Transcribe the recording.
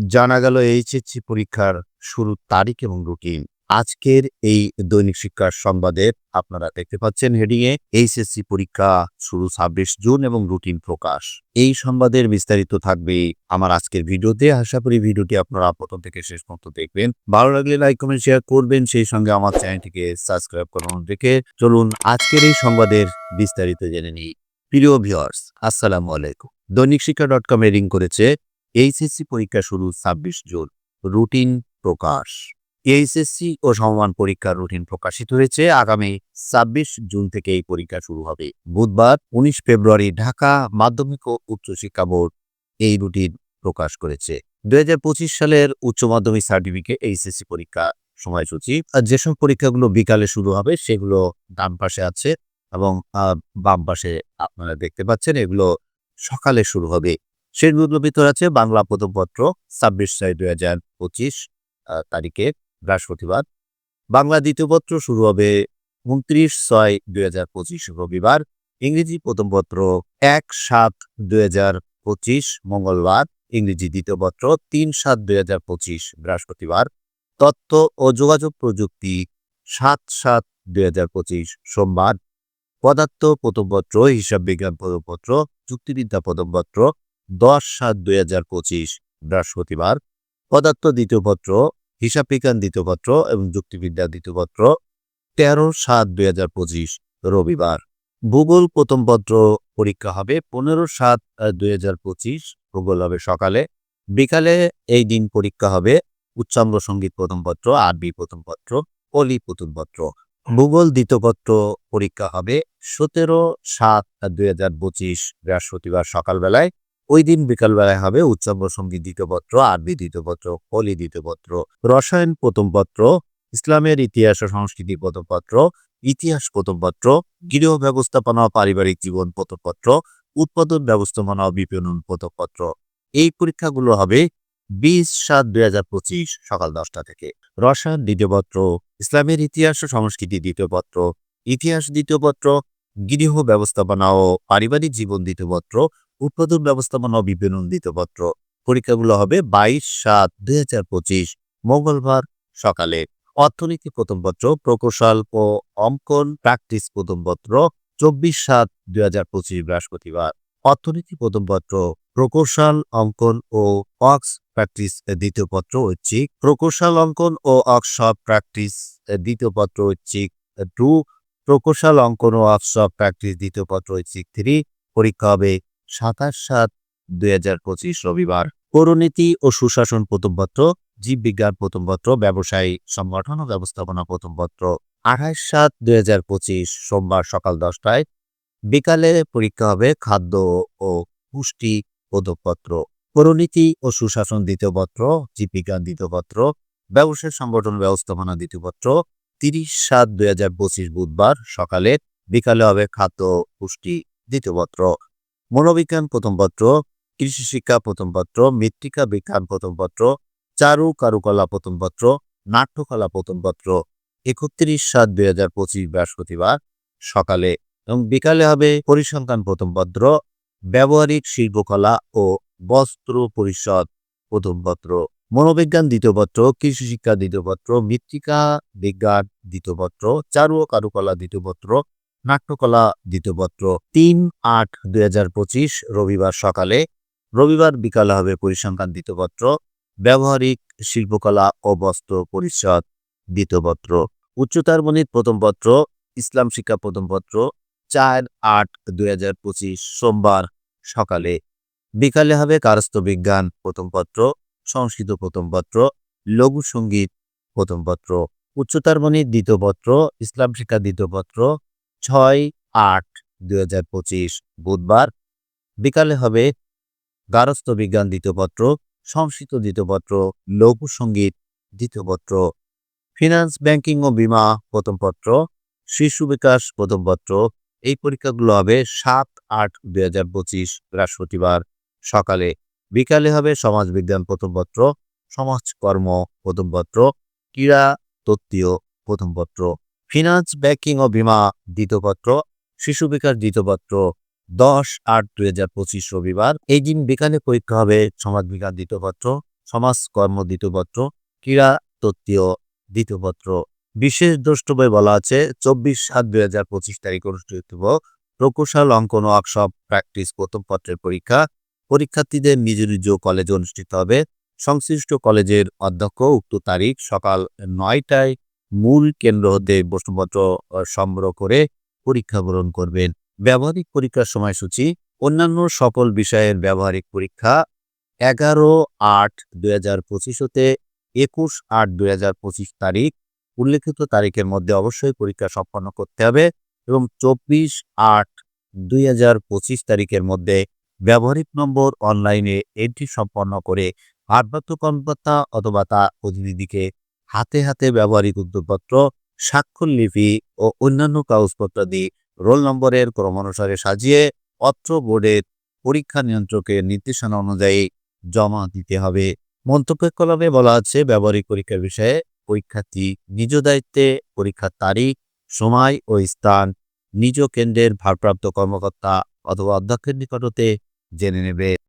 জানা গেল এইচএসসি পরীক্ষার শুরুর তারিখ এবং রুটিন আজকের এই দৈনিক শিক্ষার সংবাদের আপনারা দেখতে পাচ্ছেন হেডিং এ, এইচএসসি পরীক্ষা শুরু ছাব্বিশ জুন এবং রুটিন প্রকাশ। এই সংবাদের বিস্তারিত থাকবে আমার আজকের ভিডিওতে। আশা করি ভিডিওটি আপনারা প্রথম থেকে শেষ পর্যন্ত দেখবেন। ভালো লাগলে লাইক কমেন্ট শেয়ার করবেন। সেই সঙ্গে আমার চ্যানেলটিকে সাবস্ক্রাইব করুন। রেখে চলুন আজকের এই সংবাদের বিস্তারিত জেনে নিই। প্রিয় ভিউয়ার্স আসসালামু আলাইকুম। দৈনিক শিক্ষা ডট কম রিং করেছে এইচএসসি পরীক্ষা শুরু ছাব্বিশ জুন, রুটিন প্রকাশ। এইচএসসি ও সমমান পরীক্ষার রুটিন প্রকাশিত হয়েছে আগামী ছাব্বিশ জুন থেকে এই পরীক্ষা শুরু হবে। বুধবার, উনিশ ফেব্রুয়ারি, ঢাকা মাধ্যমিক ও উচ্চশিক্ষা বোর্ড এই রুটিন প্রকাশ করেছে। দুই হাজার পঁচিশ সালের উচ্চ মাধ্যমিক সার্টিফিকেট এইচএসসি পরীক্ষা সময়সূচি। আর যেসব পরীক্ষাগুলো বিকালে শুরু হবে, সেগুলো ডান পাশে আছে এবং বাম পাশে আপনারা দেখতে পাচ্ছেন, এগুলো সকালে শুরু হবে। সেগুলোর ভিতর আছে বাংলা প্রথম পত্র ছাব্বিশ ছয় দুই হাজার পঁচিশ তারিখে বৃহস্পতিবার। বাংলা দ্বিতীয় পত্র শুরু হবে উনত্রিশ ছয় দুই হাজার পঁচিশ, রবিবার। ইংরেজি প্রথম পত্র এক সাত দুই হাজার পঁচিশ, মঙ্গলবার। ইংরেজি দ্বিতীয় পত্র তিন সাত দুই হাজার পঁচিশ, বৃহস্পতিবার। তথ্য ও যোগাযোগ প্রযুক্তি সাত সাত দুই হাজার পঁচিশ, সোমবার। পদার্থ প্রথমপত্র, হিসাব বিজ্ঞান প্রথমপত্র, যুক্তিবিদ্যা প্রথমপত্র দশ সাত দুই হাজার পঁচিশ, বৃহস্পতিবার। পদার্থ দ্বিতীয় পত্র হিসাব বিজ্ঞান দ্বিতীয় পত্র এবং যুক্তিবিদ্যা দ্বিতীয় পত্র, তেরো সাত দুই হাজার পঁচিশ, রবিবার। ভূগোল প্রথম পত্র পরীক্ষা হবে পনেরো সাত দুই হাজার পঁচিশ, ভূগোল হবে সকালে। বিকালে এই দিন পরীক্ষা হবে উচ্চাঙ্গ সংগীত প্রথম পত্র, আরবি প্রথম পত্র, অলি প্রথম পত্র। ভূগোল দ্বিতীয় পত্র পরীক্ষা হবে সতেরো সাত দুই হাজার পঁচিশ, বৃহস্পতিবার সকালবেলায়। ওই দিন বিকালবেলায় হবে উচ্চাঙ্গ সংগীত দ্বিতীয় পত্র, আরবি দ্বিতীয় কলি রসায়ন প্রথম পত্র, ইসলামের ইতিহাস ও সংস্কৃতি প্রথম পত্র, ইতিহাস প্রথম পত্র, গৃহ ব্যবস্থাপনা পারিবারিক জীবন প্রথম পত্র, উৎপাদন ব্যবস্থাপনা ও বিপণন প্রথম পত্র। এই পরীক্ষাগুলো হবে বিশ সাত দুই হাজার পঁচিশ সকাল দশটা থেকে। রসায়ন দ্বিতীয় পত্র, ইসলামের ইতিহাস ও সংস্কৃতি দ্বিতীয় পত্র, ইতিহাস দ্বিতীয় পত্র, গৃহ ব্যবস্থাপনা ও পারিবারিক জীবন দ্বিতীয় পত্র উৎপাদন ব্যবস্থাপনা ও বিপণন দ্বিতীয় পত্র। পরীক্ষাগুলো হবে বাইশ সাত দুই হাজার পঁচিশ মঙ্গলবার সকালে। অর্থনীতি প্রথম পত্র, প্রকৌশল ও অঙ্কন প্র্যাকটিস প্রথম পত্র, চব্বিশ সাত দুই হাজার পঁচিশ বৃহস্পতিবার। অর্থনীতি প্রথম পত্র, প্রকৌশল, অঙ্কন ও অক্স প্র্যাকটিস দ্বিতীয় পত্র ঐচ্ছিক। প্রকৌশল, অঙ্কন ও অক্সব প্র্যাকটিস দ্বিতীয় পত্র ঐচ্ছিক টু। প্রকৌশল, অঙ্কন ও অক্সব প্র্যাকটিস দ্বিতীয় পত্র ঐচ্ছিক থ্রি। পরীক্ষা হবে সাতাশ সাত দুই রবিবার। পৌরনীতি ও সুশাসন প্রথম পত্র জীববিজ্ঞান প্রথম পত্র ব্যবসায়ী সংগঠন ও ব্যবস্থাপনা প্রথম পত্র আঠাশ সাত দুই সোমবার সকাল দশটায় বিকালে পরীক্ষা হবে খাদ্য ও পুষ্টি পদপত্র পৌরনীতি ও সুশাসন দ্বিতীয় পত্র, জীববিজ্ঞান দ্বিতীয় পত্র, ব্যবসায় সংগঠন ব্যবস্থাপনা দ্বিতীয় পত্র। তিরিশ সাত দুই বুধবার সকালে বিকালে হবে খাদ্য পুষ্টি দ্বিতীয় পত্র। মনোবিজ্ঞান প্রথম পত্র, কৃষি শিক্ষা প্রথম পত্র, মৃত্তিকা বিজ্ঞান প্রথম পত্র, চারু কারুকলা প্রথম পত্র, নাট্যকলা প্রথম পত্র। একত্রিশ সাত দুই হাজার পঁচিশ বৃহস্পতিবার সকালে এবং বিকালে হবে পরিসংখ্যান প্রথম পত্র, ব্যবহারিক শিল্পকলা ও বস্ত্র পরিষদ প্রথম পত্র। মনোবিজ্ঞান দ্বিতীয় পত্র, কৃষি শিক্ষা দ্বিতীয় পত্র, মৃত্তিকা বিজ্ঞান দ্বিতীয় পত্র, চারু ও কারুকলা দ্বিতীয় পত্র নাট্যকলা দ্বিতীয়পত্র তিন আট দুই রবিবার সকালে। রবিবার বিকালে হবে পরিসংখ্যান দ্বিতীয়পত্র। ব্যবহারিক শিল্পকলা ও বস্ত্র পরিষদ দ্বিতীয় পত্র উচ্চতার গণিত প্রথম পত্র, ইসলাম শিক্ষা প্রথম পত্র, চার আট দুই সোমবার সকালে। বিকালে হবে কারস্থ বিজ্ঞান প্রথম পত্র, সংস্কৃত প্রথম পত্র, লঘু সংগীত প্রথম পত্র। উচ্চতার গণিত দ্বিতীয় পত্র, ইসলাম শিক্ষা দ্বিতীয় পত্র ছয় আট দুই বুধবার। বিকালে হবে গারস্থ বিজ্ঞান দ্বিতীয় পত্র সংস্কৃত দ্বিতীয় পত্র লঘু সংগীত দ্বিতীয় পত্র। ফিনান্স, ব্যাংকিং ও বিমা প্রথম পত্র, শিশু বিকাশ প্রথম পত্র। এই পরীক্ষাগুলো হবে সাত আট দুই হাজার পঁচিশ বৃহস্পতিবার সকালে। বিকালে হবে সমাজ বিজ্ঞান প্রথম পত্র সমাজকর্ম প্রথম পত্র, ক্রীড়া তত্ত্বীয় প্রথম পত্র। ফিনান্স ব্যাংকিং ও বিমা দ্বিতীয় পত্র, শিশু বিকাশ, দ্বিতীয় পত্র, দশ আট দুই হাজার পঁচিশ রবিবার। এই দিন বিকালে পরীক্ষা হবে সমাজ বিজ্ঞান দ্বিতীয় পত্র সমাজকর্ম দ্বিতীয়পত্র ক্রীড়া, তত্ত্বীয় দ্বিতীয়পত্র বিশেষ দ্রষ্টব্যে বলা আছে, চব্বিশ সাত দুই হাজার পঁচিশ তারিখ অনুষ্ঠিত প্রকৌশল, অঙ্কন, ওয়ার্কশপ, প্র্যাকটিস, প্রথম পত্রের পরীক্ষা। পরীক্ষার্থীদের নিজ নিজ কলেজে অনুষ্ঠিত হবে। সংশ্লিষ্ট কলেজের অধ্যক্ষ, উক্ত তারিখ সকাল নয়টায় মূল কেন্দ্র হতে প্রশ্নপত্র সংগ্রহ করে পরীক্ষা গ্রহণ করবেন। ব্যবহারিক পরীক্ষার সময়সূচি, অন্যান্য সকল বিষয়ের ব্যবহারিক পরীক্ষা এগারো আট দুই হাজার পঁচিশ হতে একুশ আট দুই হাজার পঁচিশ তারিখ। উল্লেখিত তারিখের মধ্যে অবশ্যই পরীক্ষা সম্পন্ন করতে হবে এবং চব্বিশ আট দুই হাজার পঁচিশ তারিখের মধ্যে ব্যবহারিক নম্বর অনলাইনে এন্ট্রি সম্পন্ন করে ভারপ্রাপ্ত কর্মকর্তা অথবা তার প্রতিনিধিকে হাতে হাতে ব্যবহারিক উদ্যোগপত্র স্বাক্ষর লিপি ও অন্যান্য কাগজপত্রাদি রোল নম্বরের ক্রমানুসারে সাজিয়ে অত্র বোর্ডের পরীক্ষা নিয়ন্ত্রকের নির্দেশনা অনুযায়ী জমা দিতে হবে। মন্তব্য কলমে বলা আছে, ব্যবহারিক পরীক্ষার বিষয়ে পরীক্ষার্থী নিজ দায়িত্বে পরীক্ষার তারিখ, সময় ও স্থান, নিজ কেন্দ্রের ভারপ্রাপ্ত কর্মকর্তা অথবা অধ্যক্ষের নিকটতে জেনে নেবে।